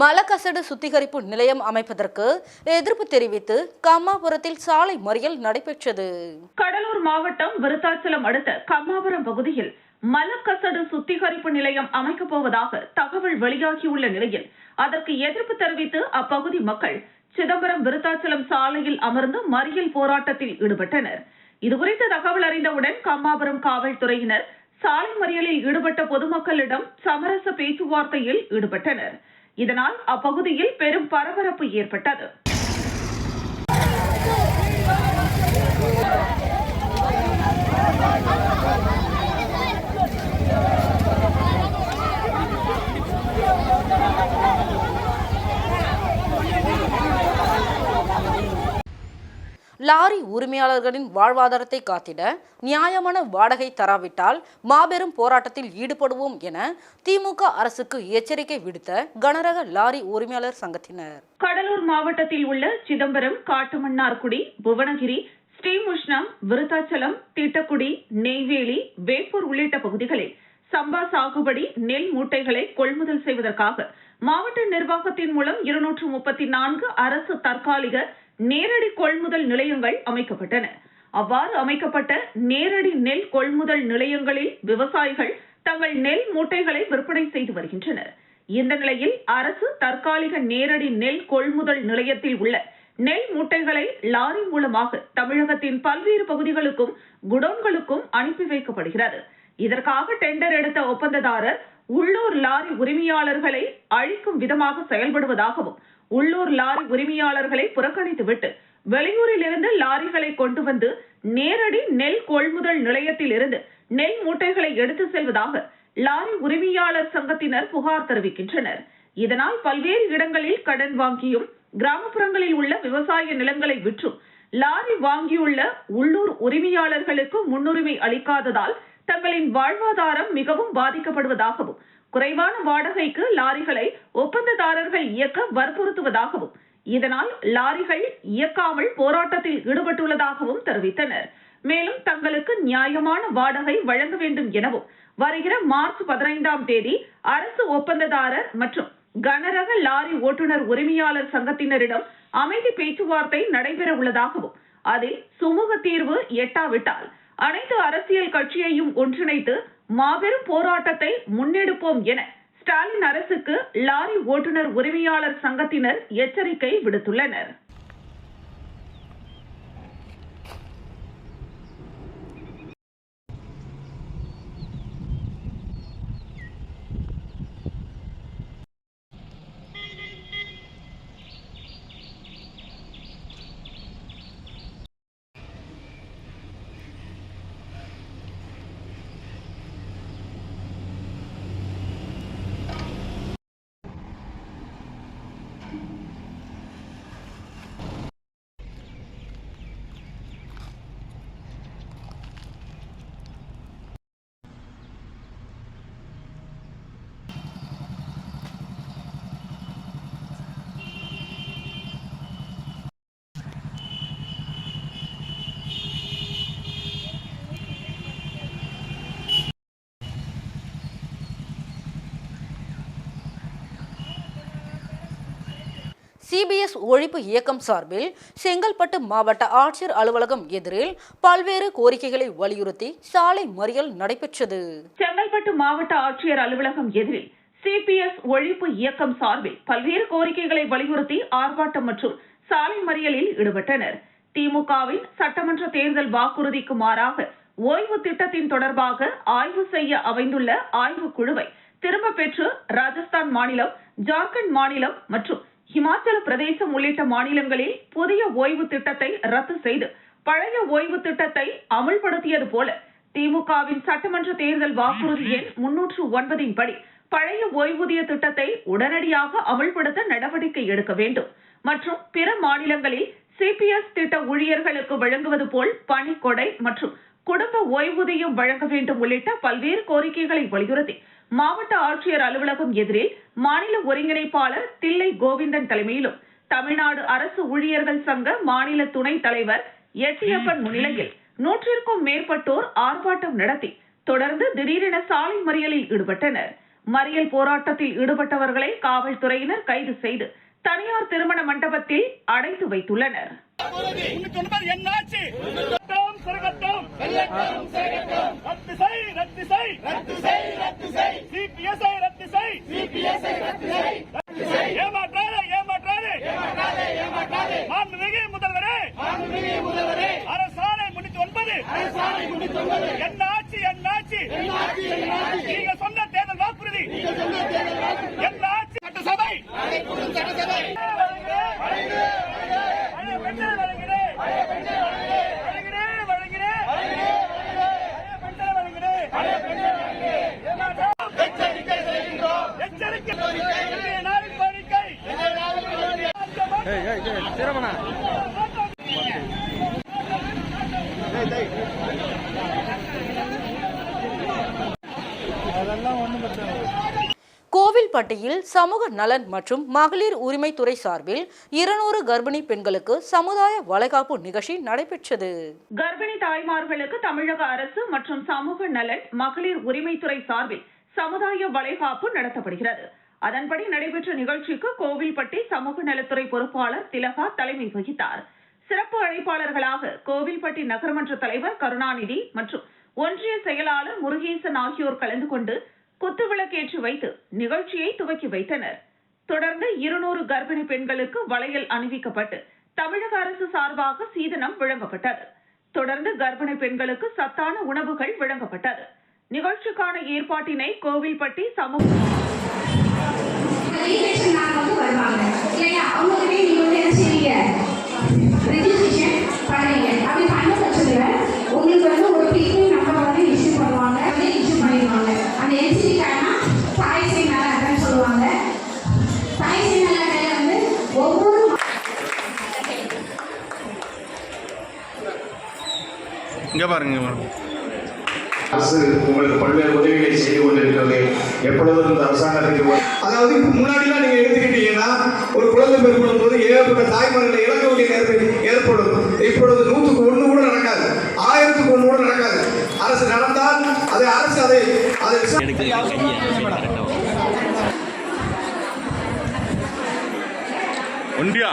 மலக்கசடு சுத்திகரிப்பு நிலையம் அமைப்பதற்கு எதிர்ப்பு தெரிவித்து கம்மாபுரத்தில் சாலை மறியல் நடைபெற்றது. கடலூர் மாவட்டம் விருத்தாச்சலம் அடுத்த கம்மாபுரம் பகுதியில் மலக்கசடு சுத்திகரிப்பு நிலையம் அமைக்கப் போவதாக தகவல் வெளியாகியுள்ள நிலையில் அதற்கு எதிர்ப்பு தெரிவித்து அப்பகுதி மக்கள் சிதம்பரம் விருத்தாச்சலம் சாலையில் அமர்ந்து மறியல் போராட்டத்தில் ஈடுபட்டனர். இதுகுறித்து தகவல் அறிந்தவுடன் கம்மாபுரம் காவல்துறையினர் சாலை மறியலில் ஈடுபட்ட பொதுமக்களிடம் சமரச பேச்சுவார்த்தையில் ஈடுபட்டனர். இதனால் அப்பகுதியில் பெரும் பரபரப்பு ஏற்பட்டது. லாரி உரிமையாளர்களின் வாழ்வாதாரத்தை காத்திட நியாயமான வாடகை தராவிட்டால் மாபெரும் போராட்டத்தில் ஈடுபடுவோம் என திமுக அரசுக்கு எச்சரிக்கை விடுத்த கனரக லாரி உரிமையாளர் சங்கத்தினர். கடலூர் மாவட்டத்தில் உள்ள சிதம்பரம் காட்டுமன்னார்குடி புவனகிரி ஸ்ரீமுஷ்ணம் விருத்தாச்சலம் திட்டக்குடி நெய்வேலி வேப்பூர் உள்ளிட்ட பகுதிகளில் சம்பா சாகுபடி நெல் மூட்டைகளை கொள்முதல் செய்வதற்காக மாவட்ட நிர்வாகத்தின் மூலம் இருநூற்று முப்பத்தி நான்கு அரசு தற்காலிக நேரடி கொள்முதல் நிலையங்கள் அமைக்கப்பட்டன. அவ்வாறு அமைக்கப்பட்ட நேரடி நெல் கொள்முதல் நிலையங்களில் விவசாயிகள் தங்கள் நெல் மூட்டைகளை விற்பனை செய்து வருகின்றனர். இந்த நிலையில் அரசு தற்காலிக நேரடி நெல் கொள்முதல் நிலையத்தில் உள்ள நெல் மூட்டைகளை லாரி மூலமாக தமிழகத்தின் பல்வேறு பகுதிகளுக்கும் குடோன்களுக்கும் அனுப்பி வைக்கப்படுகிறது. இதற்காக டெண்டர் எடுத்த ஒப்பந்ததாரர் உள்ளூர் லாரி உரிமையாளர்களை அழிக்கும் விதமாக செயல்படுவதாகவும் உள்ளூர் லாரி உரிமையாளர்களை புறக்கணித்துவிட்டு வெளியூரில் இருந்து லாரிகளை கொண்டு வந்து நேரடி நெல் கொள்முதல் நிலையத்தில் இருந்து நெல் மூட்டைகளை எடுத்து செல்வதாக லாரி உரிமையாளர் சங்கத்தினர் புகார் தெரிவிக்கின்றனர். இதனால் பல்வேறு இடங்களில் கடன் வாங்கியும் கிராமப்புறங்களில் உள்ள விவசாய நிலங்களை விற்றும் லாரி வாங்கியுள்ள உள்ளூர் உரிமையாளர்களுக்கு முன்னுரிமை அளிக்காததால் தங்களின் வாழ்வாதாரம் மிகவும் பாதிக்கப்படுவதாகவும் குறைவான வாடகைக்கு லாரிகளை ஒப்பந்ததாரர்கள் இயக்க வற்புறுத்துவதாகவும் இதனால் லாரிகள் இயக்காமல் போராட்டத்தில் ஈடுபட்டுள்ளதாகவும் தெரிவித்தனர். மேலும் தங்களுக்கு நியாயமான வாடகை வழங்க வேண்டும் எனவும் வருகிற மார்ச் பதினைந்தாம் தேதி அரசு ஒப்பந்ததாரர் மற்றும் கனரக லாரி ஓட்டுநர் உரிமையாளர் சங்கத்தினரிடம் அமைதி பேச்சுவார்த்தை நடைபெற உள்ளதாகவும் அதில் சுமூக தீர்வு எட்டாவிட்டால் அனைத்து அரசியல் கட்சியையும் ஒன்றிணைத்து மாபெரும் போராட்டத்தை முன்னெடுப்போம் என ஸ்டாலின் அரசுக்கு லாரி ஓட்டுநர் உரிமையாளர் சங்கத்தினர் எச்சரிக்கை விடுத்துள்ளனர். சிபிஎஸ் ஒழிப்பு இயக்கம் சார்பில் செங்கல்பட்டு மாவட்ட ஆட்சியர் அலுவலகம் எதிரில் பல்வேறு கோரிக்கைகளை வலியுறுத்தி சாலை மறியல் நடைபெற்றது. செங்கல்பட்டு மாவட்ட ஆட்சியர் அலுவலகம் எதிரில் சிபிஎஸ் ஒழிப்பு இயக்கம் சார்பில் பல்வேறு கோரிக்கைகளை வலியுறுத்தி ஆர்ப்பாட்டம் மற்றும் சாலை மறியலில் ஈடுபட்டனர். திமுகவின் சட்டமன்ற தேர்தல் வாக்குறுதிக்கு மாறாக ஓய்வு திட்டத்தின் தொடர்பாக ஆய்வு செய்ய அமைந்துள்ள ஆய்வு குழுவை திரும்ப பெற்று ராஜஸ்தான் மாநிலம் ஜார்க்கண்ட் மாநிலம் மற்றும் ஹிமாச்சல பிரதேசம் உள்ளிட்ட மாநிலங்களில் புதிய ஓய்வு திட்டத்தை ரத்து செய்து பழைய ஓய்வு திட்டத்தை அமல்படுத்தியது போல திமுகவின் சட்டமன்ற தேர்தல் வாக்குறுதி எண் முன்னூற்று ஒன்பதின் படி பழைய ஓய்வூதிய திட்டத்தை உடனடியாக அமல்படுத்த நடவடிக்கை எடுக்க வேண்டும். மற்றும் பிற மாநிலங்களில் சிபிஎஸ் திட்ட ஊழியர்களுக்கு வழங்குவது போல் பணிக்கொடை மற்றும் குடும்ப ஓய்வூதியம் வழங்க வேண்டும் உள்ளிட்ட பல்வேறு கோரிக்கைகளை வலியுறுத்தி மாவட்ட ஆட்சியர் அலுவலகம் எதிரில் மாநில ஒருங்கிணைப்பாளர் தில்லை கோவிந்தன் தலைமையிலும் தமிழ்நாடு அரசு ஊழியர்கள் சங்க மாநில துணைத் தலைவர் எட்டியப்பன் முன்னிலையில் நூற்றிற்கும் மேற்பட்டோர் ஆர்ப்பாட்டம் நடத்தி தொடர்ந்து திடீரென சாலை மறியலில் ஈடுபட்டனர். மறியல் போராட்டத்தில் ஈடுபட்டவர்களை காவல்துறையினர் கைது செய்து தனியார் திருமண மண்டபத்தில் அடைத்து வைத்துள்ளனர். ரத்து செய் ரத்து செய். ரத்து செய். ரத்து செய். சிபிஎஸ்ஐ ரத்து செய். சிபிஎஸ்ஐ ரத்து செய். ஏமாற்றாதே ஏமாற்றாதே. ஏமாற்றாதே ஏமாற்றாதே. மாண்புமிகு முதல்வரே. மாண்புமிகு முதல்வரே. அரசாணை முன்னூத்தி ஒன்பது அரசாணை முன்னூத்தி ஒன்பது என்னாச்சு என்னாச்சு என்னாச்சு என்னாச்சு நீங்க சொன்ன தேர்தல் வாக்குறுதி. நீங்க சொன்ன தேர்தல் வாக்குறுதி. என்னாச்சு சட்டசபை கோவில்பட்டியில் சமூக நலன் மற்றும் மகளிர் உரிமைத்துறை சார்பில் இருநூறு கர்ப்பிணி பெண்களுக்கு சமுதாய வளைகாப்பு நிகழ்ச்சி நடைபெற்றது. கர்ப்பிணி தாய்மார்களுக்கு தமிழக அரசு மற்றும் சமூக நலன் மகளிர் உரிமைத்துறை சார்பில் சமுதாய வளைகாப்பு நடத்தப்படுகிறது. அதன்படி நடைபெற்ற நிகழ்ச்சிக்கு கோவில்பட்டி சமூக நலத்துறை பொறுப்பாளர் திலகா தலைமை வகித்தார். சிறப்பு அழைப்பாளர்களாக கோவில்பட்டி நகரமன்ற தலைவர் கருணாநிதி மற்றும் ஒன்றிய செயலாளர் முருகேசன் ஆகியோர் கலந்து கொண்டு குத்துவிளக்கேற்றி வைத்து நிகழ்ச்சியை துவக்கி வைத்தனர். தொடர்ந்து இருநூறு கர்ப்பிணி பெண்களுக்கு வளையல் அணிவிக்கப்பட்டு தமிழக அரசு சார்பாக சீதனம் வழங்கப்பட்டது தொடர்ந்து கர்ப்பிணி பெண்களுக்கு சத்தான உணவுகள் வழங்கப்பட்டது. நிகழ்ச்சிக்கான ஏற்பாட்டினை கோவில்பட்டி சமூக வருவாங்க. இல்லையா? அவங்ககிட்டயே நீங்கள் வந்து என்ன செய்வீங்க? பாருங்க அரசு உங்களுக்கு பல்வேறு உதவிகளை செய்து கொண்டிருக்கிறது. எப்பொழுதும் இந்த அரசாங்கத்துக்கு அதாவது முன்னாடிலாம் நீங்க எடுத்துக்கிட்டீங்கன்னா ஒரு குழந்தை பெருப்படும் போது ஏகப்பட்ட தாய்மார்களை இழக்க வேண்டிய ஏற்படும். இப்பொழுது நூற்றுக்கு ஒண்ணு கூட நடக்காது. ஆயிரத்துக்கு ஒண்ணு கூட நடக்காது. அரசு நடந்தால் அதை அரசு அதை அதை ஒன்றியா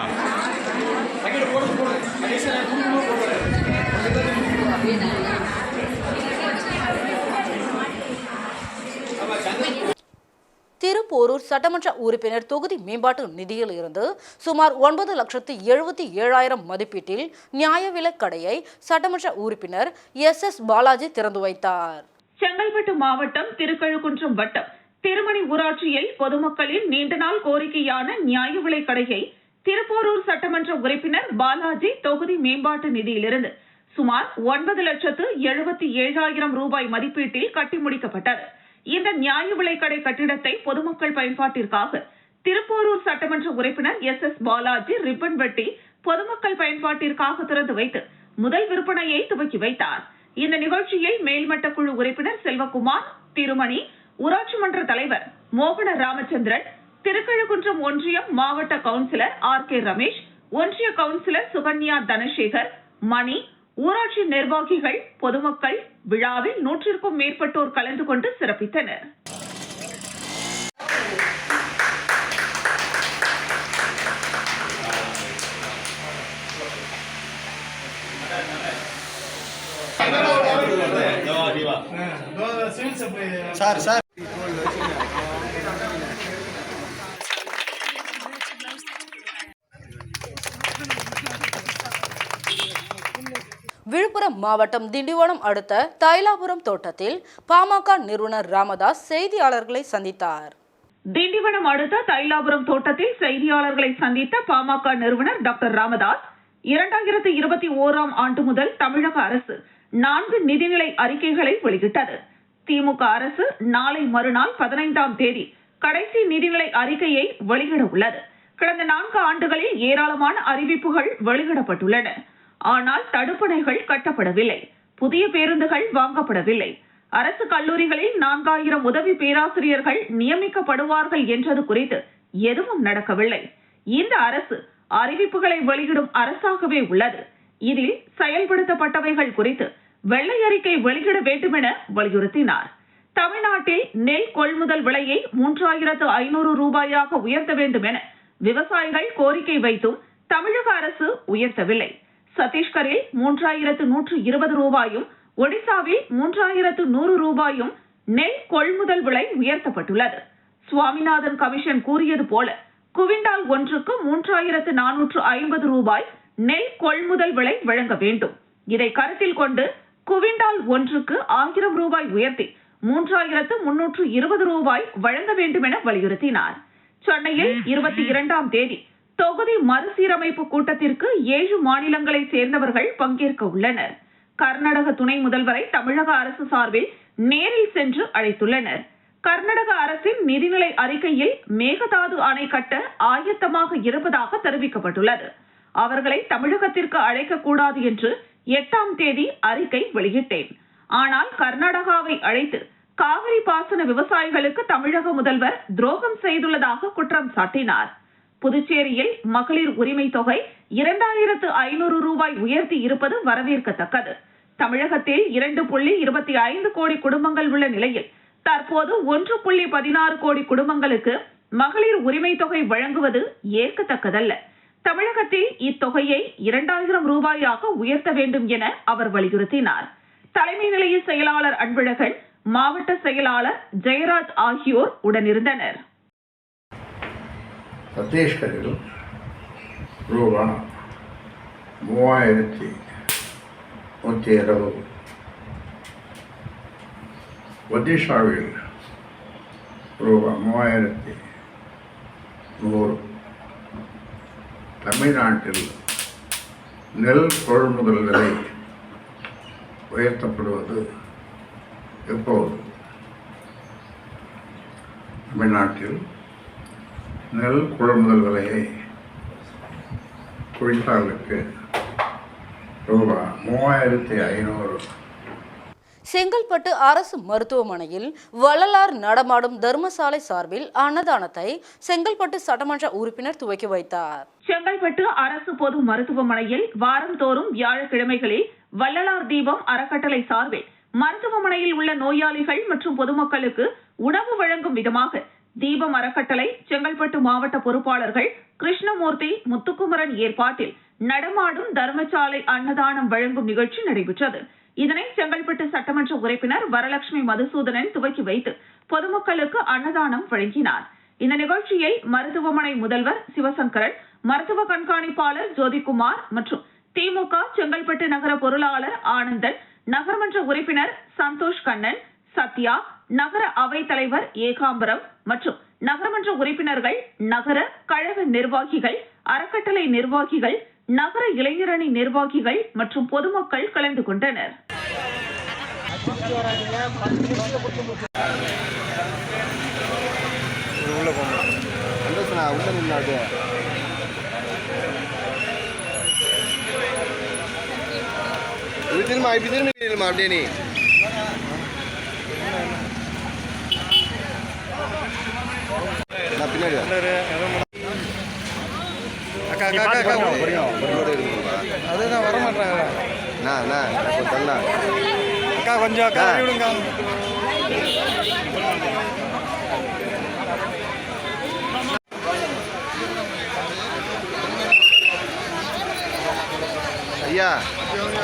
திருப்போரூர் சட்டமன்ற உறுப்பினர் தொகுதி மேம்பாட்டு நிதியில் இருந்து சுமார் ஒன்பது லட்சத்து எழுபத்தி ஏழாயிரம் மதிப்பீட்டில் நியாய விலைக் கடையை சட்டமன்ற உறுப்பினர் எஸ் எஸ் பாலாஜி திறந்து வைத்தார். செங்கல்பட்டு மாவட்டம் திருக்கழுக்குன்றம் வட்டம் திருமணி ஊராட்சியில் பொதுமக்களின் நீண்ட நாள் கோரிக்கையான நியாய விலைக் கடையை திருப்போரூர் சட்டமன்ற உறுப்பினர் பாலாஜி தொகுதி மேம்பாட்டு நிதியிலிருந்து சுமார் ஒன்பது லட்சத்து எழுபத்தி ஏழாயிரம் ரூபாய் மதிப்பீட்டில் கட்டி முடிக்கப்பட்டது. இந்த நியாய விலைக்கடை கட்டிடத்தை பொதுமக்கள் பயன்பாட்டிற்காக திருப்போரூர் சட்டமன்ற உறுப்பினர் எஸ் எஸ் பாலாஜி ரிப்பன் வெட்டி பொதுமக்கள் பயன்பாட்டிற்காக திறந்து வைத்து முதல் விற்பனையை துவக்கி வைத்தார். இந்த நிகழ்ச்சியில் மேல்மட்ட குழு உறுப்பினர் செல்வகுமார் திருமணி ஊராட்சி மன்ற தலைவர் மோகன ராமச்சந்திரன் திருக்கழுக்குன்றம் ஒன்றியம் மாவட்ட கவுன்சிலர் ஆர் கே ரமேஷ் ஒன்றிய கவுன்சிலர் சுகன்யா தனசேகர் மணி ஊராட்சி நிர்வாகிகள் பொதுமக்கள் விழாவில் நூற்றிற்கும் மேற்பட்டோர் கலந்து கொண்டு சிறப்பித்தனர். Sir sir. மாவட்டம் திண்டிவனம் அடுத்த தைலாபுரம் தோட்டத்தில் பாமக நிறுவனர் ராமதாஸ் செய்தியாளர்களை சந்தித்தார். திண்டிவனம் அடுத்த தைலாபுரம் தோட்டத்தில் செய்தியாளர்களை சந்தித்த பாமக நிறுவனர் டாக்டர் ராமதாஸ் இரண்டாயிரத்து இருபத்தி ஓராம் ஆண்டு முதல் தமிழக அரசு நான்கு நிதிநிலை அறிக்கைகளை வெளியிட்டது. திமுக அரசு நாளை மறுநாள் பதினைந்தாம் தேதி கடைசி நிதிநிலை அறிக்கையை வெளியிட உள்ளது. கடந்த நான்கு ஆண்டுகளில் ஏராளமான அறிவிப்புகள் வெளியிடப்பட்டுள்ளன. ஆனால் தடுப்பணைகள் கட்டப்படவில்லை. புதிய பேருந்துகள் வாங்கப்படவில்லை. அரசு கல்லூரிகளில் நான்காயிரம் உதவி பேராசிரியர்கள் நியமிக்கப்படுவார்கள் என்றது குறித்து எதுவும் நடக்கவில்லை. இந்த அரசு அறிவிப்புகளை வெளியிடும் அரசாகவே உள்ளது. இதில் செயல்படுத்தப்பட்டவைகள் குறித்து வெள்ளை அறிக்கை வெளியிட வேண்டும் என வலியுறுத்தினார். தமிழ்நாட்டில் நெல் கொள்முதல் விலையை மூன்றாயிரத்து ஐநூறு ரூபாயாக உயர்த்த வேண்டும் என விவசாயிகள் கோரிக்கை வைத்தும் தமிழக அரசு உயர்த்தவில்லை. சத்தீஸ்கரில் மூன்றாயிரத்து நூற்று இருபது ரூபாயும் ஒடிசாவில் மூன்றாயிரத்து நூறு ரூபாயும் நெல் கொள்முதல் விலை உயர்த்தப்பட்டுள்ளது. சுவாமிநாதன் கமிஷன் கூறியது போல குவிண்டால் ஒன்றுக்கு மூன்றாயிரத்து நானூற்று ஐம்பது ரூபாய் நெல் கொள்முதல் விலை வழங்க வேண்டும். இதை கருத்தில் கொண்டு குவிண்டால் ஒன்றுக்கு ஆயிரம் ரூபாய் உயர்த்தி மூன்றாயிரத்து முன்னூற்று இருபது ரூபாய் வழங்க வேண்டும் என வலியுறுத்தினார். சென்னையில் இருபத்தி இரண்டாம் தேதி தொகுதி மறுசீரமைப்பு கூட்டத்திற்கு ஏழு மாநிலங்களைச் சேர்ந்தவர்கள் பங்கேற்க உள்ளனர். கர்நாடக துணை முதல்வரை தமிழக அரசு சார்பில் நேரில் சென்று அழைத்துள்ளனர். கர்நாடக அரசின் நிதிநிலை அறிக்கையில் மேகதாது அணை கட்ட ஆயத்தமாக இருப்பதாக தெரிவிக்கப்பட்டுள்ளது. அவர்களை தமிழகத்திற்கு அழைக்கக்கூடாது என்று எட்டாம் தேதி அறிக்கை வெளியிட்டேன். ஆனால் கர்நாடகாவை அழைத்து காவிரி பாசன விவசாயிகளுக்கு தமிழக முதல்வர் துரோகம் செய்துள்ளதாக குற்றம் சாட்டினார். புதுச்சேரியில் மகளிர் உரிமை தொகை இரண்டாயிரத்து ஐநூறு ரூபாய் உயர்த்தி இருப்பது வரவேற்கத்தக்கது. தமிழகத்தில் இரண்டு புள்ளி இருபத்தி ஐந்து கோடி குடும்பங்கள் உள்ள நிலையில் தற்போது ஒன்று புள்ளி பதினாறு கோடி குடும்பங்களுக்கு மகளிர் உரிமை தொகை வழங்குவது ஏற்கத்தக்கதல்ல. தமிழகத்தில் இத்தொகையை இரண்டாயிரம் ரூபாயாக உயர்த்த வேண்டும் என அவர் வலியுறுத்தினார். தலைமை நிலைய செயலாளர் அன்பழகன் மாவட்ட செயலாளர் ஜெயராஜ் ஆகியோர் உடனிருந்தனர். சத்தீஸ்கரில் ரூபா மூவாயிரத்தி நூற்றி இருபது ஒடிஷாவில் ரூபா மூவாயிரத்தி நூறு தமிழ்நாட்டில் நெல் கொள்முதல் விலை உயர்த்தப்படுவது எப்போது தமிழ்நாட்டில் நெல் கொள்முதல் விலையை குவிண்டாலுக்கு ரூபாய் மூவாயிரத்தி ஐநூறு. செங்கல்பட்டு அரசு மருத்துவமனையில் வள்ளலார் நடமாடும் தர்மசாலை சார்பில் அன்னதானத்தை செங்கல்பட்டு சட்டமன்ற உறுப்பினர் துவக்கி வைத்தார். செங்கல்பட்டு அரசு பொது மருத்துவமனையில் வாரந்தோறும் வியாழக்கிழமைகளில் வள்ளலார் தீபம் அறக்கட்டளை சார்பில் மருத்துவமனையில் உள்ள நோயாளிகள் மற்றும் பொதுமக்களுக்கு உணவு வழங்கும் விதமாக தீபம் அறக்கட்டளை செங்கல்பட்டு மாவட்ட பொறுப்பாளர்கள் கிருஷ்ணமூர்த்தி முத்துக்குமரன் ஏற்பாட்டில் நடமாடும் தர்மசாலை அன்னதானம் வழங்கும் நிகழ்ச்சி நடைபெற்றது. இதனை செங்கல்பட்டு சட்டமன்ற உறுப்பினர் வரலட்சுமி மதுசூதனன் துவக்கி வைத்து பொதுமக்களுக்கு அன்னதானம் வழங்கினார். இந்த நிகழ்ச்சியை மருத்துவமனை முதல்வர் சிவசங்கரன் மருத்துவ கண்காணிப்பாளர் ஜோதிகுமார் மற்றும் திமுக செங்கல்பட்டு நகர பொருளாளர் ஆனந்தன் நகர்மன்ற உறுப்பினர் சந்தோஷ் கண்ணன் சத்யா நகர அவைத் தலைவர் ஏகாம்பரம் மற்றும் நகரமன்ற உறுப்பினர்கள் நகர கழக நிர்வாகிகள் அறக்கட்டளை நிர்வாகிகள் நகர இளைஞரணி நிர்வாகிகள் மற்றும் பொதுமக்கள் கலந்து கொண்டனர். திரும்ப திரும்ப அப்படியே நீ நான் பின்னாடி அக்கா அக்கா அக்கா அதுதான் வர மாட்டாங்க நான் நான் தரலாம் அக்கா கொஞ்சம் அக்கா விடுங்க. ஐயா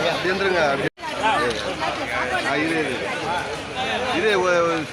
அப்படி இருந்துருங்க அப்படி ஆ இரு இரு. இரு ஒ- ஒ-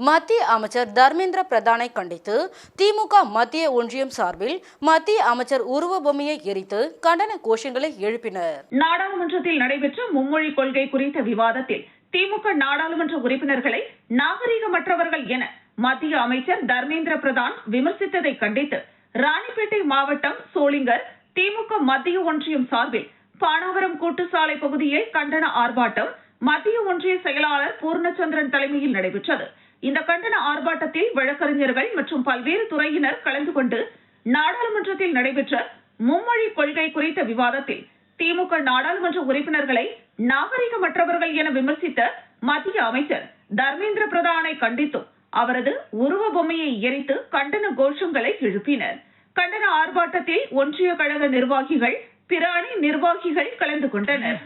மத்திய அமைச்சர் தர்மேந்திர பிரதானை கண்டித்து திமுக மத்திய ஒன்றியம் சார்பில் மத்திய அமைச்சர் உருவ பொம்மையை எரித்து கண்டன கோஷங்களை எழுப்பினர். நாடாளுமன்றத்தில் நடைபெற்ற மும்மொழி கொள்கை குறித்த விவாதத்தில் திமுக நாடாளுமன்ற உறுப்பினர்களை நாகரிகமற்றவர்கள் என மத்திய அமைச்சர் தர்மேந்திர பிரதான் விமர்சித்ததை கண்டித்து ராணிப்பேட்டை மாவட்டம் சோளிங்கர் திமுக மத்திய ஒன்றியம் சார்பில் பானாவரம் கூட்டுச்சாலை பகுதியில் கண்டன ஆர்ப்பாட்டம் மத்திய ஒன்றிய செயலாளர் பூர்ணச்சந்திரன் தலைமையில் நடைபெற்றது. இந்த கண்டன ஆர்ப்பாட்டத்தில் வழக்கறிஞர்கள் மற்றும் பல்வேறு துறையினர் கலந்து கொண்டு நாடாளுமன்றத்தில் நடைபெற்ற மும்மொழி கொள்கை குறித்த விவாதத்தில் திமுக நாடாளுமன்ற உறுப்பினர்களை நாகரிகமற்றவர்கள் என விமர்சித்த மத்திய அமைச்சர் தர்மேந்திர பிரதானை கண்டித்தும் அவரது உருவ பொம்மையை எரித்து கண்டன கோஷங்களை எழுப்பினர். கண்டன ஆர்ப்பாட்டத்தில் ஒன்றிய கழக நிர்வாகிகள் பிற அணி நிர்வாகிகள் கலந்து கொண்டனர்.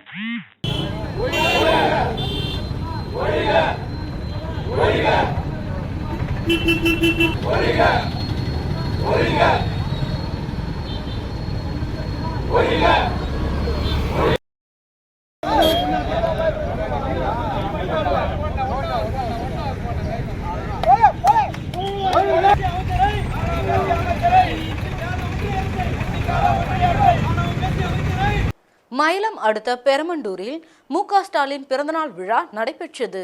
மயிலம் அடுத்த பெரமண்டூரில் மு க ஸ்டாலின் பிறந்தநாள் விழா நடைபெற்றது.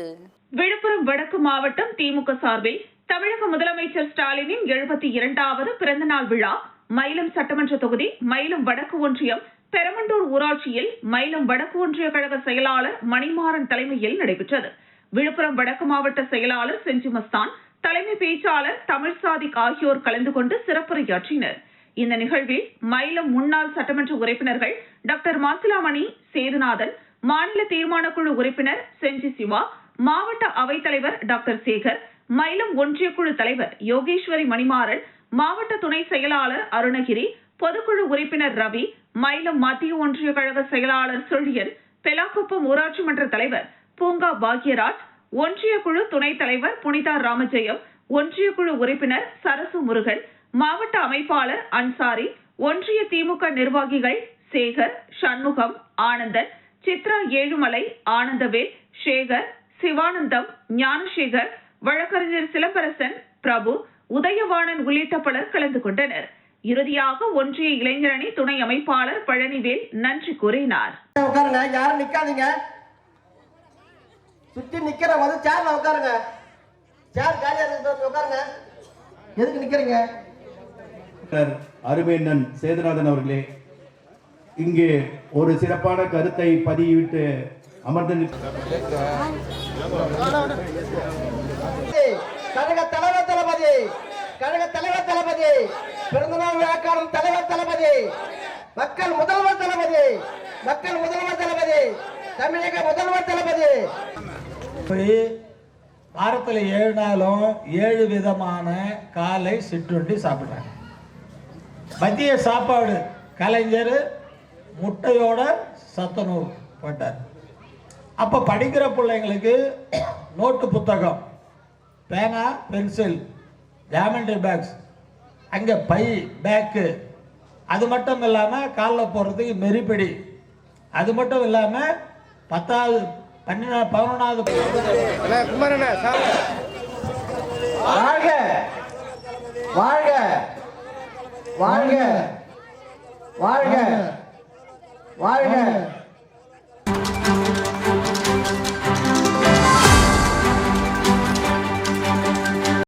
விழுப்புரம் வடக்கு மாவட்டம் திமுக சார்பில் தமிழக முதலமைச்சர் ஸ்டாலினின் எழுபத்தி இரண்டாவது பிறந்தநாள் விழா மயிலம் சட்டமன்ற தொகுதி மயிலம் வடக்கு ஒன்றியம் பெரமண்டூர் ஊராட்சியில் மயிலம் வடக்கு ஒன்றிய கழக செயலாளர் மணிமாறன் தலைமையில் நடைபெற்றது. விழுப்புரம் வடக்கு மாவட்ட செயலாளர் செஞ்சி மஸ்தான் தலைமை பேச்சாளர் தமிழ் சாதிக் ஆகியோர் கலந்து கொண்டு சிறப்புரையாற்றினர். இந்த நிகழ்வில் மயிலம் முன்னாள் சட்டமன்ற உறுப்பினர்கள் டாக்டர் மாசிலாமணி சேதுநாதன் மாநில தீர்மானக்குழு உறுப்பினர் செஞ்சி சிவா மாவட்ட அவைத்தலைவர் டாக்டர் சேகர் மயிலம் ஒன்றியக்குழு தலைவர் யோகேஸ்வரி மணிமாறன் மாவட்ட துணை செயலாளர் அருணகிரி பொதுக்குழு உறுப்பினர் ரவி மயிலம் மத்திய ஒன்றிய கழக செயலாளர் செழியன் பெலாக்குப்பம் ஊராட்சி மன்ற தலைவர் பூங்கா பாக்யராஜ் ஒன்றிய குழு துணைத் தலைவர் புனிதா ராமஜெயம் ஒன்றிய குழு உறுப்பினர் சரசு முருகன் மாவட்ட அமைப்பாளர் அன்சாரி ஒன்றிய திமுக நிர்வாகிகள் சேகர் சண்முகம் ஆனந்தன் சித்ரா ஏழுமலை ஆனந்தவேல் சேகர் சிவானந்தம் ஞானசேகர் வழக்கறிஞர் சிலம்பரசன் பிரபு உதயவாணன் உள்ளிட்ட பலர் கலந்து கொண்டனர். இறுதியாக ஒன்றிய இளைஞரணி துணை அமைப்பாளர் பழனிவேல் நன்றி கூறினார். உட்காருங்க. யாரும் நிக்காதீங்க. சுத்தி நிக்கிற வந்து சேர்ல உட்காருங்க. சேர் காலியா இருக்கு உட்காருங்க. எதுக்கு நிக்கிறீங்க? டாக்டர் அருமையண்ணன் சேதுநாதன் அவர்களே இங்கே ஒரு சிறப்பான கருத்தை பதிவிட்டு அமர்ந்து கழக தலைவர் தளபதி கழக தலைவர் தளபதி பிறந்தநாள் விழாக்காரன் தலைவர் தளபதி மக்கள் முதல்வர் தளபதி மக்கள் முதல்வர் தளபதி தமிழக முதல்வர் தளபதி. வாரத்தில் ஏழு நாளும் ஏழு விதமான காலை சிற்றுண்டி சாப்பிட்றாங்க. மதிய சாப்பாடு. கலைஞர் முட்டையோட சத்துணவு போட்டார். அப்போ படிக்கிற பிள்ளைங்களுக்கு நோட்டு புத்தகம் பேனா பென்சில் ஜாமெண்ட்ரி பேக்ஸ் அங்கே பை பேக்கு அது மட்டும் இல்லாமல் காலில் போடுறதுக்கு மெரிப்பிடி அது மட்டும் இல்லாமல் பத்தாவது பன்னெண்டு பதினொன்றாவது வாழ்க வாழ்க வாழ்க வாழ்க வாழ்க